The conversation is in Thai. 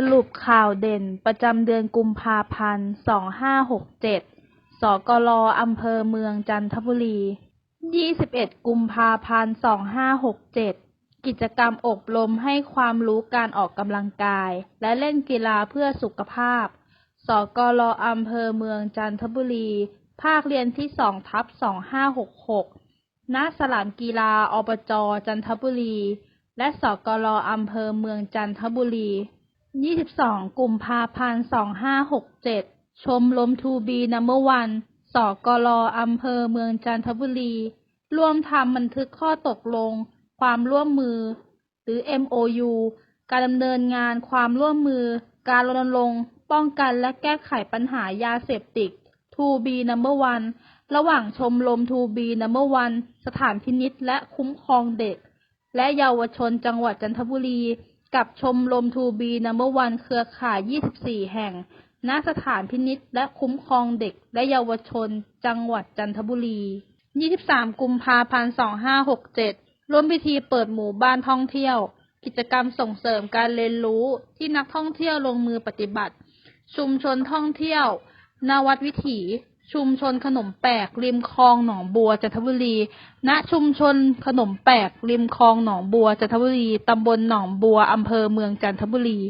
สรุปข่าวเด่นประจำเดือนกุมภาพันธ์2567สกล อำเภอเมืองจันทบุรี21กุมภาพันธ์2567กิจกรรมอบรมให้ความรู้การออกกำลังกาย และเล่นกีฬาเพื่อสุขภาพ สกล อำเภอเมืองจันทบุรี ภาคเรียนที่2ทับ2566ณสนามกีฬาอบจจันทบุรี และสกล อำเภอเมืองจันทบุรี 22กุมภาพันธ์2567ชมรมทูบีนัมเบอร์วันสกลอำเภอเมืองจันทบุรี ร่วมทำบันทึกข้อตกลง ความร่วมมือ หรือ MOU การดำเนินงานความร่วมมือ การรณรงค์ป้องกันและแก้ไขปัญหายาเสพติด 2B Number One ระหว่างชมรม 2B Number One สถานพินิจและคุ้มครองเด็ก และเยาวชนจังหวัดจันทบุรี กับชมรม 2B Number One เครือข่าย 24 แห่ง ณ สถานพินิจและคุ้มครองเด็กและเยาวชน จังหวัดจันทบุรี 23 กุมภาพันธ์ 2567 ร่วมพิธีเปิดหมู่บ้านท่องเที่ยว กิจกรรมส่งเสริมการเรียนรู้ที่นักท่องเที่ยวลงมือปฏิบัติ ชุมชนท่องเที่ยว นวัดวิถี ชุมชนขนมแปกริมคลองหนองบัวจันทบุรี ณ ชุมชนขนมแปกริมคลองหนองบัวจันทบุรี ตำบลหนองบัว อำเภอเมืองจันทบุรี